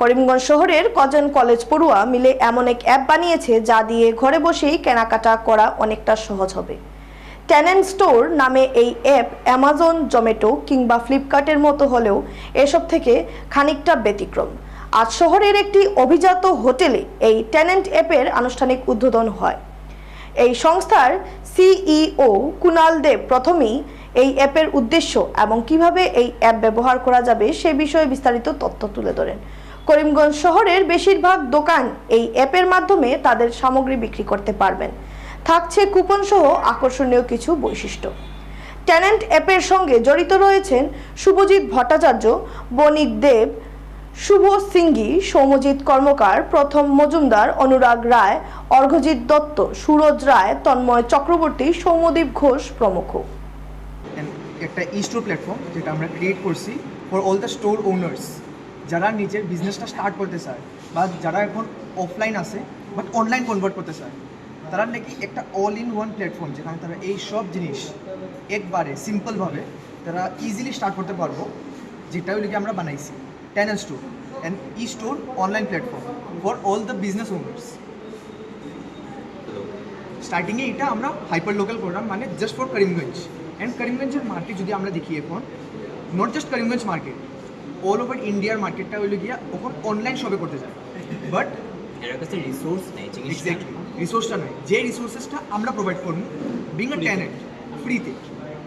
করিমগঞ্জ শহরের কজন কলেজ পড়ুয়া মিলে এমন এক অ্যাপ বানিয়েছে যা দিয়ে ঘরে বসেই কেনাকাটা করা অনেকটা সহজ হবে। ট্যানেন্ট স্টোর নামে এই অ্যাপ অ্যামাজন জোম্যাটো কিংবা ফ্লিপকার্টের মতো হলেও এসব থেকে খানিকটা ব্যতিক্রম। আজ শহরের একটি অভিজাত হোটেলে এই ট্যানেন্ট অ্যাপের আনুষ্ঠানিক উদ্বোধন হয়। এই সংস্থার সিইও কুনাল দেব প্রথমেই এই অ্যাপের উদ্দেশ্য এবং কীভাবে এই অ্যাপ ব্যবহার করা যাবে সে বিষয়ে বিস্তারিত তথ্য তুলে ধরেন। করিমগঞ্জ শহরের বেশিরভাগ দোকান এই অ্যাপের মাধ্যমে তাদের সামগ্রী বিক্রি করতে পারবেন। থাকছে কুপন সহ আকর্ষণীয় কিছু বৈশিষ্ট্য। ট্যানেন্ট অ্যাপের সঙ্গে জড়িত রয়েছেন শুভজিৎ ভট্টাচার্য, বণিক দেব, শুভ সিংহি সৌমজিৎ কর্মকার, প্রথম মজুমদার অনুরাগ রায়, অর্ঘজিৎ দত্ত, সুরজ রায়, তন্ময় চক্রবর্তী সৌমদীপ ঘোষ প্রমুখ। একটা ই স্টোর প্ল্যাটফর্ম যেটা আমরা ক্রিয়েট করছি for all the store owners যারা নিজের বিজনেসটা স্টার্ট করতে চায় বা যারা এখন অফলাইন আছে বাট অনলাইন কনভার্ট করতে চায়, তারা নাকি একটা অল ইন ওয়ান প্ল্যাটফর্ম যেখানে তারা এই সব জিনিস একবারে সিম্পলভাবে তারা ইজিলি স্টার্ট করতে পারব যেটা কি আমরা বানাইছি tunnel store and e store online platform for all the business owners স্টার্টিংয়ে এটা আমরা হাইপার লোকাল করলাম মানে জাস্ট ফর করিমগঞ্জ অ্যান্ড করিমগঞ্জের মার্কেট যদি আমরা দেখি এখন not just Karimganj market all over ইন্ডিয়ার মার্কেটটা হইল গিয়া ওখানে অনলাইন শপে করতে যায়। বাট এর কাছে রিসোর্স নেই এক্স্যাক্টলি রিসোর্সটা নাই যে রিসোর্সেসটা আমরা প্রোভাইড করব বিং আ ট্যালেন্ট ফ্রিতে